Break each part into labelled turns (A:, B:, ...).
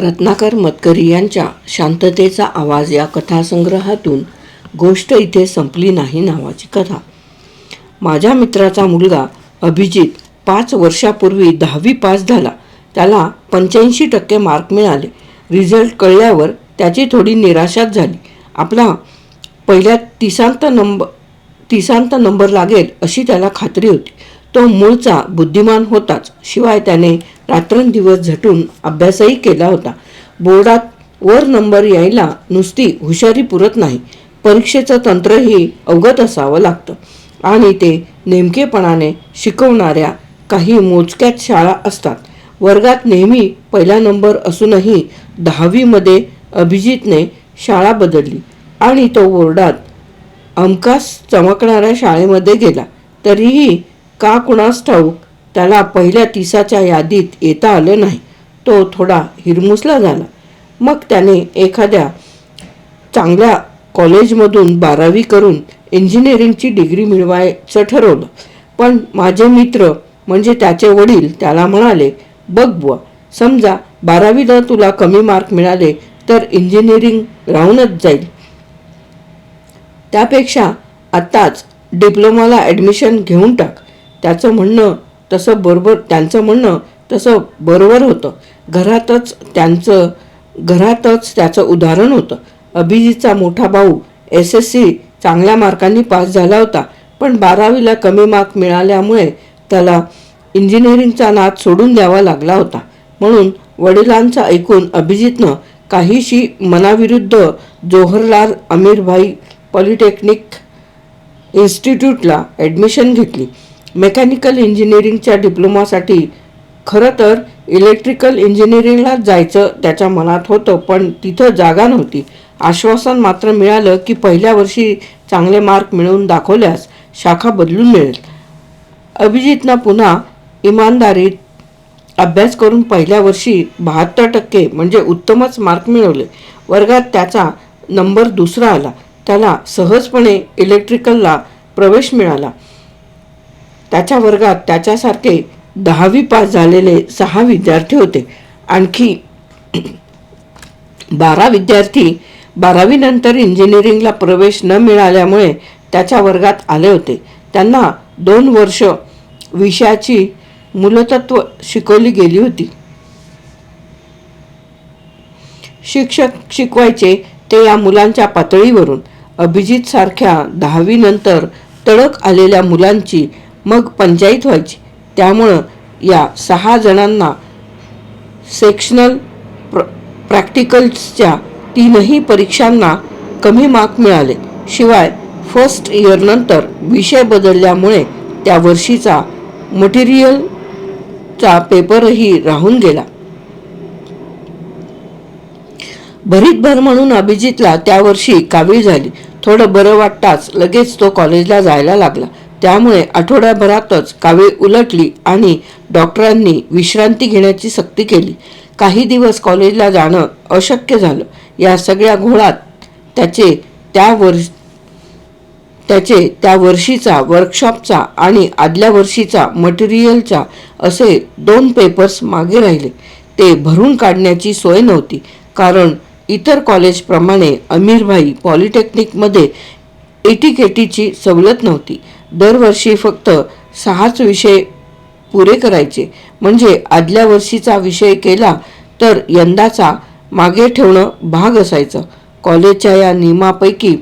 A: रत्नाकर मतकरी यांच्या शांततेचा आवाज या कथासंग्रहातून गोष्ट इथे संपली नाही नावाची कथा. माझ्या मित्राचा मुलगा अभिजित पाच वर्षापूर्वी दहावी पास झाला. त्याला पंच्याऐंशी टक्के मार्क मिळाले. रिझल्ट कळल्यावर त्याची थोडी निराशाच झाली. आपला पहिल्या तिसांत नंबर तिसांत नंबर लागेल अशी त्याला खात्री होती. तो मूळचा बुद्धिमान होताच. शिवाय त्याने रात्रंदिवस झटून अभ्यासही केला होता. बोर्डात वर नंबर यायला नुसती हुशारी पुरत नाही. परीक्षेचं तंत्रही अवगत असावं लागतं. आणि ते नेमकेपणाने शिकवणाऱ्या काही मोजक्यात शाळा असतात. वर्गात नेहमी पहिला नंबर असूनही दहावीमध्ये अभिजितने शाळा बदलली आणि तो बोर्डात अमकास चमकणाऱ्या शाळेमध्ये गेला. तरीही का कुणास ठाऊक त्याला पहिल्या तिसाच्या यादीत येता आलं नाही. तो थोडा हिरमुसला झाला. मग त्याने एखाद्या चांगल्या कॉलेजमधून बारावी करून इंजिनिअरिंगची डिग्री मिळवायचं ठरवलं. पण माझे मित्र म्हणजे त्याचे वडील त्याला म्हणाले बघ बुवा समजा बारावीला तुला कमी मार्क मिळाले तर इंजिनिअरिंग राहूनच जाईल. त्यापेक्षा आत्ताच डिप्लोमाला ॲडमिशन घेऊन टाक. त्याचं म्हणणं तसं बरोबर त्यांचं म्हणणं तसं बरोबर होतं. घरातच त्यांचं घरातच त्याचं उदाहरण होतं. अभिजितचा मोठा भाऊ एस एस सी चांगल्या मार्कांनी पास झाला होता. पण बारावीला कमी मार्क मिळाल्यामुळे त्याला इंजिनिअरिंगचा नाद सोडून द्यावा लागला होता. म्हणून वडिलांचं ऐकून अभिजितनं काहीशी मनाविरुद्ध जोहरलाल अमीरभाई पॉलिटेक्निक इन्स्टिट्यूटला ॲडमिशन घेतली. मेकॅनिकल इंजिनिअरिंगच्या डिप्लोमासाठी. खरं तर इलेक्ट्रिकल इंजिनिअरिंगलाच जायचं त्याच्या मनात होतं पण तिथं जागा नव्हती. आश्वासन मात्र मिळालं की पहिल्या वर्षी चांगले मार्क मिळवून दाखवल्यास शाखा बदलून मिळेल. अभिजितनं पुन्हा इमानदारीत अभ्यास करून पहिल्या वर्षी बहात्तर टक्के म्हणजे उत्तमच मार्क मिळवले. वर्गात त्याचा नंबर दुसरा आला. त्याला सहजपणे इलेक्ट्रिकलला प्रवेश मिळाला. त्याच्या वर्गात त्याच्यासारखे दहावी पास झालेले सहा विद्यार्थी होते. आणखी बारा विद्यार्थी बारावीनंतर इंजिनिअरिंगला प्रवेश न मिळाल्यामुळे त्याच्या वर्गात आले होते. त्यांना दोन वर्ष विषयाची मूलतत्व शिकवली गेली होती. शिक्षक शिकवायचे ते या मुलांच्या पातळीवरून. अभिजित सारख्या दहावीनंतर तडक आलेल्या मुलांची मग पंचायत व्हायची. त्यामुळं या सहा जणांना सेक्शनल प्र प्रॅक्टिकल्सच्या तीनही परीक्षांना कमी मार्क मिळाले. शिवाय फर्स्ट इयरनंतर विषय बदलल्यामुळे त्या वर्षीचा मटेरियलचा पेपरही राहून गेला. भरीतभर म्हणून अभिजितला त्या वर्षी कावीळ झाली. थोडं बरं वाटताच लगेच तो कॉलेजला जायला लागला. त्यामुळे आठवड्याभरातच कावे उलटली आणि डॉक्टरांनी विश्रांती घेण्याची सक्ती केली. काही दिवस कॉलेजला जाणं अशक्य झालं. या सगळ्या घोळात त्याचे त्या वर्ष त्याचे त्या वर्षीचा वर्कशॉपचा आणि आदल्या वर्षीचा मटेरियलचा असे दोन पेपर्स मागे राहिले. ते भरून काढण्याची सोय नव्हती. कारण इतर कॉलेजप्रमाणे अमीरभाई पॉलिटेक्निकमध्ये एटीकेटीची सवलत नव्हती. दरवर्षी फक्त सहाच विषय पुरे करायचे. म्हणजे आदल्या वर्षीचा विषय केला तर यंदाचा मागे ठेवणं भाग असायचं. कॉलेजच्या या नियमापैकी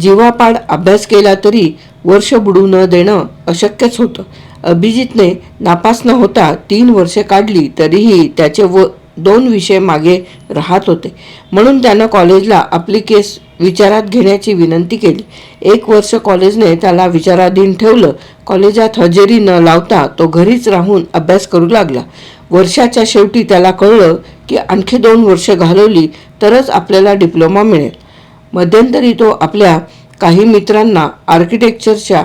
A: जीवापाड अभ्यास केला तरी वर्ष बुडू न देणं अशक्यच होतं. अभिजितने नापास न होता तीन वर्षे काढली तरीही त्याचे व दोन विषय मागे राहत होते. म्हणून त्यानं कॉलेजला आपली केस विचारात घेण्याची विनंती केली. एक वर्ष कॉलेजने त्याला विचाराधीन ठेवलं. कॉलेजात हजेरी न लावता तो घरीच राहून अभ्यास करू लागला. वर्षाच्या शेवटी त्याला कळलं की आणखी दोन वर्ष घालवली तरच आपल्याला डिप्लोमा मिळेल. मध्यंतरी तो आपल्या काही मित्रांना आर्किटेक्चरच्या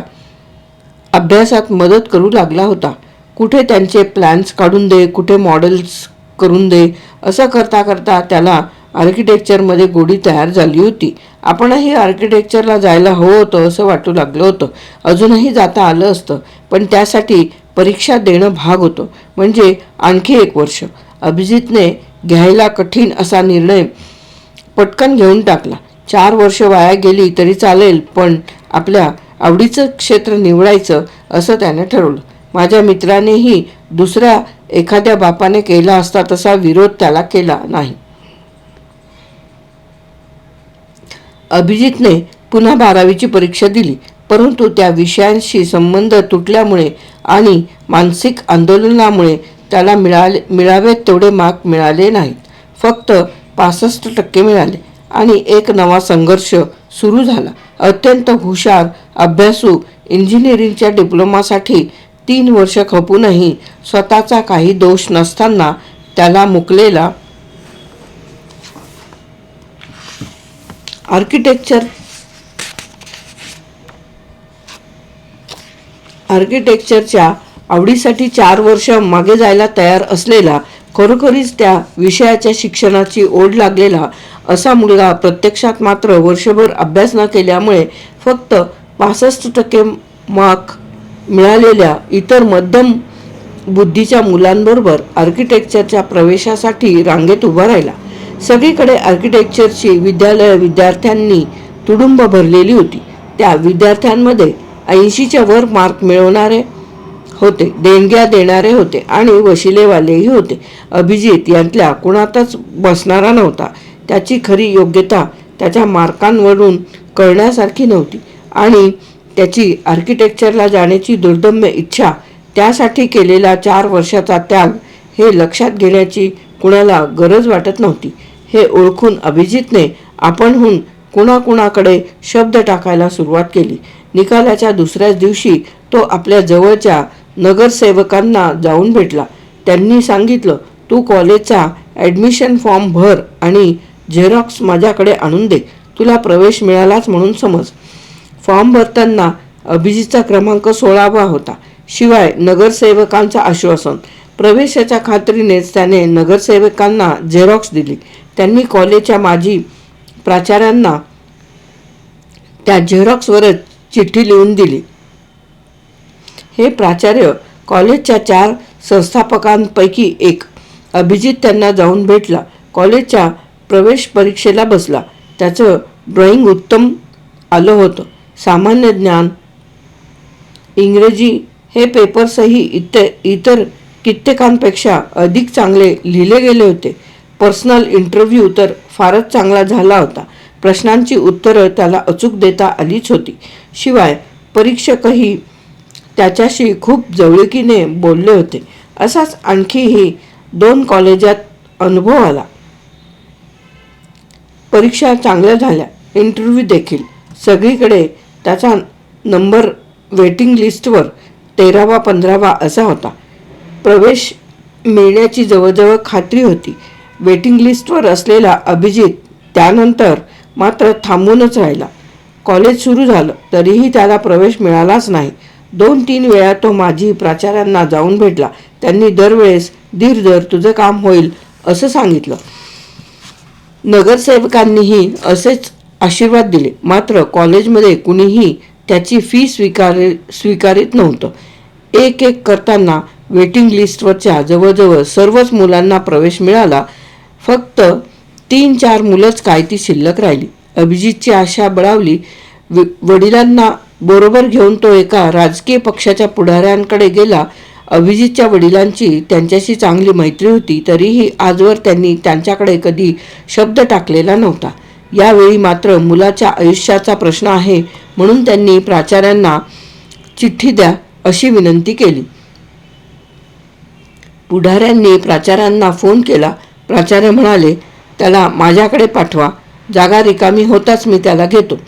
A: अभ्यासात मदत करू लागला होता. कुठे त्यांचे प्लॅन्स काढून दे कुठे मॉडेल्स करून दे. असं करता करता त्याला आर्किटेक्चरमध्ये गोडी तयार झाली होती. आपणही आर्किटेक्चरला जायला हवं होतं असं वाटू लागलं होतं. अजूनही जाता आलं असतं पण त्यासाठी परीक्षा देणं भाग होतं. म्हणजे आणखी एक वर्ष. अभिजितने घ्यायला कठीण असा निर्णय पटकन घेऊन टाकला. चार वर्ष वाया गेली तरी चालेल पण आपल्या आवडीचं क्षेत्र निवडायचं असं त्याने ठरवलं. माझ्या मित्रानेही दुसऱ्या एखाद्या बापाने केला असता तसा विरोध त्याला केला नाही. अभिजितने पुन्हा बारावीची परीक्षा दिली परंतु त्या विषयांशी संबंध तुटल्यामुळे आणि मानसिक आंदोलनामुळे त्याला मिळाले मिळावेत तेवढे मार्क मिळाले नाहीत. फक्त पासष्ट टक्के मिळाले आणि एक नवा संघर्ष सुरू झाला. अत्यंत हुशार अभ्यासू इंजिनिअरिंगच्या डिप्लोमासाठी तीन वर्ष खपूनही स्वतःचा काही दोष नसताना त्याला मुकलेला आर्किटेक्चर आर्किटेक्चरच्या आवडीसाठी चार वर्ष मागे जायला तयार असलेला खरोखरीच त्या विषयाच्या शिक्षणाची ओढ लागलेला असा मुलगा प्रत्यक्षात मात्र वर्षभर अभ्यास न केल्यामुळे फक्त पासष्ट टक्के मार्क मिळालेल्या इतर मध्यम बुद्धीच्या मुलांबरोबर आर्किटेक्चरच्या प्रवेशासाठी रांगेत उभा राहिला. सगळीकडे आर्किटेक्चरची विद्यालय विद्यार्थ्यांनी तुडुंब भरलेली होती. त्या विद्यार्थ्यांमध्ये ऐंशीच्या वर मार्क मिळवणारे होते देणग्या देणारे होते आणि वशिलेवालेही होते. अभिजित यांतल्या कुणातच बसणारा नव्हता. त्याची खरी योग्यता त्याच्या मार्कांवरून कळण्यासारखी नव्हती आणि त्याची आर्किटेक्चरला जाण्याची दुर्दम्य इच्छा त्यासाठी केलेला चार वर्षाचा त्याग हे लक्षात घेण्याची कुणाला गरज वाटत नव्हती. हे ओळखून अभिजितने आपणहून कुणाकुणाकडे शब्द टाकायला सुरुवात केली. निकालाच्या दुसऱ्याच दिवशी तो आपल्या जवळच्या नगरसेवकांना जाऊन भेटला. त्यांनी सांगितलं तू कॉलेजचा ॲडमिशन फॉर्म भर आणि झेरॉक्स माझ्याकडे आणून दे. तुला प्रवेश मिळालाच म्हणून समज. फॉर्म भरताना अभिजितचा क्रमांक सोळावा होता. शिवाय नगरसेवकांचं आश्वासन. प्रवेशाच्या खात्रीनेच त्याने नगरसेवकांना झेरॉक्स दिली. त्यांनी कॉलेजच्या माजी प्राचार्यांना त्या झेरॉक्सवरच चिठ्ठी लिहून दिली. हे प्राचार्य कॉलेजच्या चार संस्थापकांपैकी एक. अभिजित त्यांना जाऊन भेटला. कॉलेजच्या प्रवेश परीक्षेला बसला. त्याचं ड्रॉइंग उत्तम आलं होतं. सामान्य ज्ञान. इंग्रजी हे पेपर्सही इतर इतर कित्येकांपेक्षा अधिक चांगले लिहिले गेले होते. पर्सनल इंटरव्ह्यू तर फारच चांगला झाला होता. प्रश्नांची उत्तरं त्याला अचूक देता आलीच होती. शिवाय परीक्षकही त्याच्याशी खूप जवळकीने बोलले होते. असाच आणखीही दोन कॉलेजात अनुभव आला. परीक्षा चांगल्या झाल्या. इंटरव्ह्यू देखील. सगळीकडे त्याचा नंबर वेटिंग लिस्टवर तेरावा पंधरावा असा होता. प्रवेश मिळण्याची जवळजवळ खात्री होती. वेटिंग लिस्टवर असलेला अभिजित त्यानंतर मात्र थांबूनच राहिला. कॉलेज सुरू झालं तरीही त्याला प्रवेश मिळालाच नाही. दोन तीन वेळा तो माझी प्राचार्यांना जाऊन भेटला. त्यांनी दरवेळेस धीर धर तुझं काम होईल असं सांगितलं. नगरसेवकांनीही असेच आशीर्वाद दिले. मात्र कॉलेजमध्ये कुणीही त्याची फी स्वीकार स्वीकारित नव्हतं. एक एक करताना वेटिंग लिस्टवरच्या जवळजवळ सर्वच मुलांना प्रवेश मिळाला. फक्त तीन चार मुलंच काय ती शिल्लक राहिली. अभिजितची आशा बळावली. वडिलांना बरोबर घेऊन तो एका राजकीय पक्षाच्या पुढाऱ्यांकडे गेला. अभिजितच्या वडिलांची त्यांच्याशी चांगली मैत्री होती. तरीही आजवर त्यांनी त्यांच्याकडे कधी शब्द टाकलेला नव्हता. यावेळी मात्र मुलाच्या आयुष्याचा प्रश्न आहे म्हणून त्यांनी प्राचार्यांना चिठ्ठी द्या अशी विनंती केली. पुढाऱ्यांनी प्राचार्यांना फोन केला. प्राचार्य म्हणाले त्याला माझ्याकडे पाठवा. जागा रिकामी होताच मी त्याला घेतो.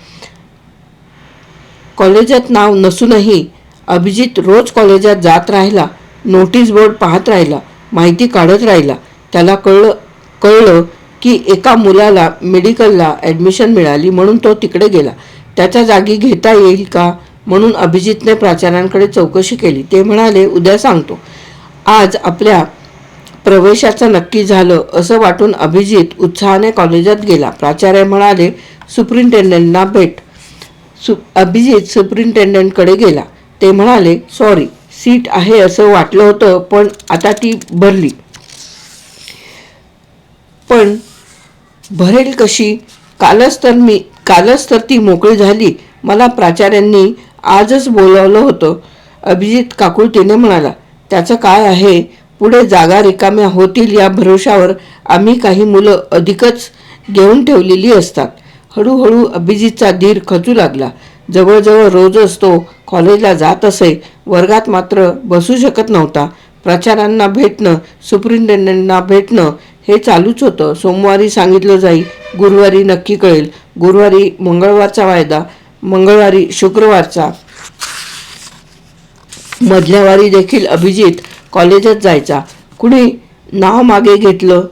A: कॉलेजात नाव नसूनही अभिजित रोज कॉलेजात जात राहिला. नोटीस बोर्ड पाहत राहिला. माहिती काढत राहिला. त्याला कळलं कळलं की एका मुलाला मेडिकलला ॲडमिशन मिळाली म्हणून तो तिकडे गेला. त्याच्या जागी घेता येईल का? म्हणून अभिजितने प्राचार्यांकडे चौकशी केली. ते म्हणाले उद्या सांगतो. आज आपल्या प्रवेशाचं नक्की झालं असं वाटून अभिजित उत्साहाने कॉलेजात गेला. प्राचार्य म्हणाले सुप्रिंटेंडंटना भेट. सु अभिजित सुप्रिंटेंडंटकडे गेला. ते म्हणाले सॉरी सीट आहे असं वाटलं होतं पण आता ती भरली. पण भरेल कशी? कालच तर मी कालच तर ती मोकळी झाली. मला प्राचार्यांनी आजच बोलावलं होतं. अभिजित काकुळतीने म्हणाला त्याचं काय आहे? पुढे जागा रिकाम्या होतील या भरोशावर. आम्ही काही मुलं अधिकच घेऊन ठेवलेली असतात. हळूहळू अभिजितचा धीर खचू लागला. जवळजवळ रोजच तो कॉलेजला जात असे. वर्गात मात्र बसू शकत नव्हता. प्राचार्यांना भेटणं सुपरिटेंडंटना भेटणं हे चालूच होतं. सोमवारी सांगितलं जाईल गुरुवारी नक्की कळेल. गुरुवारी मंगळवारचा वायदा मंगळवारी शुक्रवारचा. मधल्या वारी देखील अभिजित कॉलेजात जायचा. कुणी नाव मागे घेतलं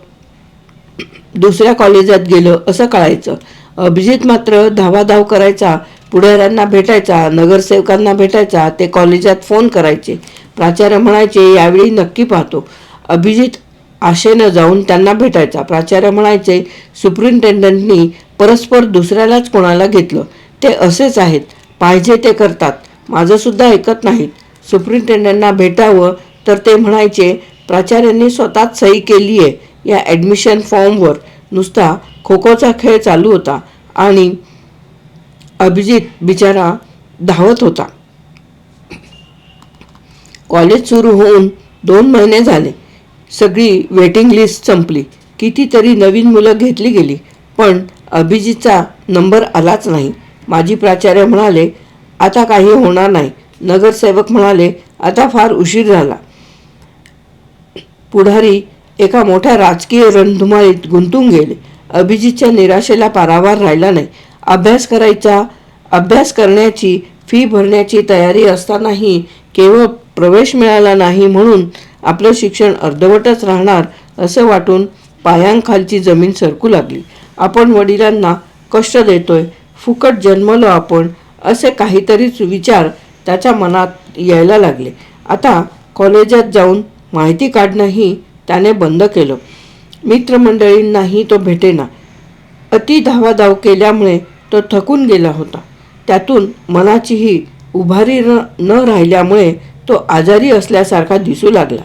A: दुसऱ्या कॉलेजात गेलं असं कळायचं. अभिजित मात्र धावाधाव करायचा पुढाऱ्यांना भेटायचा नगरसेवकांना भेटायचा ते कॉलेजात फोन करायचे. प्राचार्य म्हणायचे यावेळी नक्की पाहतो. अभिजित आशेनं जाऊन त्यांना भेटायचा. प्राचार्य म्हणायचे सुप्रिंटेंडंटनी परस्पर दुसऱ्यालाच कोणाला घेतलं? ते असेच आहेत. पाहिजे ते करतात. माझंसुद्धा ऐकत नाहीत. सुप्रिंटेंडंटना भेटावं तर ते म्हणायचे प्राचार्यांनी स्वतःच सही केली आहे या ॲडमिशन फॉर्मवर. नुसता खो खोचा खेळ चालू होता आणि अभिजित बिचारा धावत होता. कॉलेज सुरू होऊन दोन महिने झाले. सगळी वेटिंग लिस्ट संपली. कितीतरी नवीन मुलं घेतली गेली पण अभिजितचा नंबर आलाच नाही. माजी प्राचार्य म्हणाले आता काही होणार नाही. नगरसेवक म्हणाले आता फार उशीर झाला. पुढारी एका मोठ्या राजकीय रणधुमाळीत गुंतून गेले. अभिजितच्या निराशेला पारावार राहिला नाही. अभ्यास करायचा अभ्यास करण्याची फी भरण्याची तयारी असतानाही केवळ प्रवेश मिळाला नाही म्हणून आपलं शिक्षण अर्धवटच राहणार असं वाटून पायांखालची जमीन सरकू लागली. आपण वडिलांना कष्ट देतोय फुकट जन्मलो आपण असे काहीतरीच विचार त्याच्या मनात यायला लागले. आता कॉलेजात जाऊन माहिती काढणंही त्याने बंद केलं. मित्रमंडळींनाही तो भेटेना. अति धावाधाव केल्यामुळे तो थकून गेला होता. त्यातून मनाचीही उभारी न न राहिल्यामुळे तो आजारी असल्यासारखा दिसू लागला.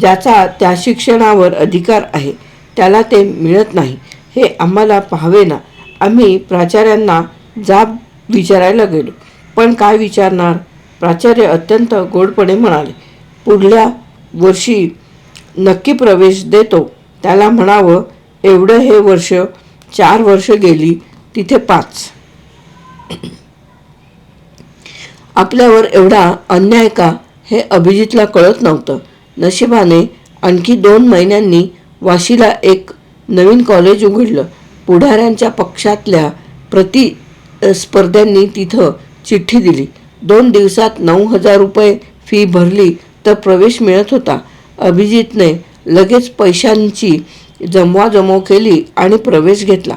A: ज्याचा त्या शिक्षणावर अधिकार आहे त्याला ते मिळत नाही. हे आम्हाला पाहावे ना आम्ही प्राचार्यांना जाब विचारायला गेलो. पण काय विचारणार? प्राचार्य अत्यंत गोडपणे म्हणाले पुढल्या वर्षी नक्की प्रवेश देतो. त्याला म्हणावं एवढं हे वर्ष चार वर्ष गेली तिथे पाच. आपल्यावर एवढा अन्याय का हे अभिजितला कळत नव्हतं. नशिबाने आणखी दोन महिन्यांनी वाशीला एक नवीन कॉलेज उघडलं. पुढाऱ्यांच्या पक्षातल्या प्रति स्पर्ध्यांनी तिथं चिठ्ठी दिली. दोन दिवसात नऊ हजार रुपये फी भरली तर प्रवेश मिळत होता. अभिजितने लगेच पैशांची जमवाजमव केली आणि प्रवेश घेतला.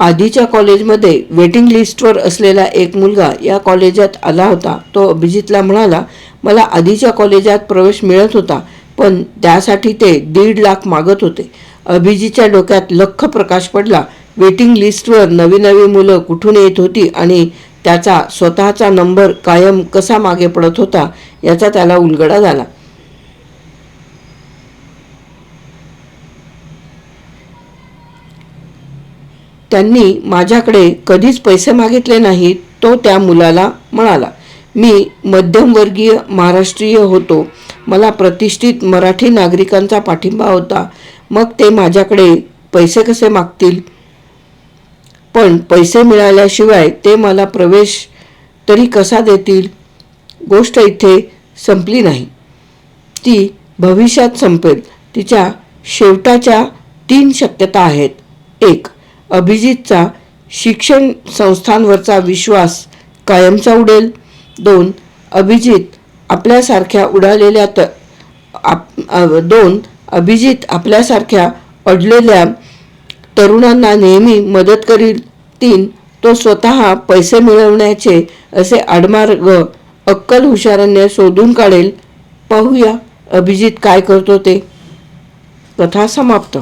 A: आधीच्या कॉलेजमध्ये वेटिंग लिस्टवर असलेला एक मुलगा या कॉलेजात आला होता. तो अभिजितला म्हणाला मला आधीच्या कॉलेजात प्रवेश मिळत होता पण त्यासाठी ते दीड लाख मागत होते. अभिजितच्या डोक्यात लख प्रकाश पडला. वेटिंग लिस्टवर नवी नवी मुलं कुठून येत होती आणि त्याचा स्वतःचा नंबर कायम कसा मागे पडत होता याचा त्याला उलगडा झाला. त्यांनी माझ्याकडे कधीच पैसे मागितले नाहीत तो त्या मुलाला म्हणाला मी मध्यमवर्गीय महाराष्ट्रीय होतो. मला प्रतिष्ठित मराठी नागरिकांचा पाठिंबा होता. मग ते माझ्याकडे पैसे कसे मागतील? पण पैसे मिळाल्याशिवाय ते मला प्रवेश तरी कसा देतील? गोष्ट इथे संपली नाही. ती भविष्यात संपेल. तिच्या शेवटाच्या तीन शक्यता आहेत. एक अभिजितचा शिक्षण संस्थांवरचा विश्वास कायमचा उडेल. दोन अभिजित आपल्यासारख्या उडालेल्या त आप दोन अभिजित आपल्यासारख्या अडलेल्या तरुणांना नेहमी मदत करील. तीन तो स्वतः पैसे मिळवण्याचे असे आडमार्ग अक्कल हुशारांनी शोधून काढेल. पाहूया अभिजित काय करतो ते. कथा समाप्त.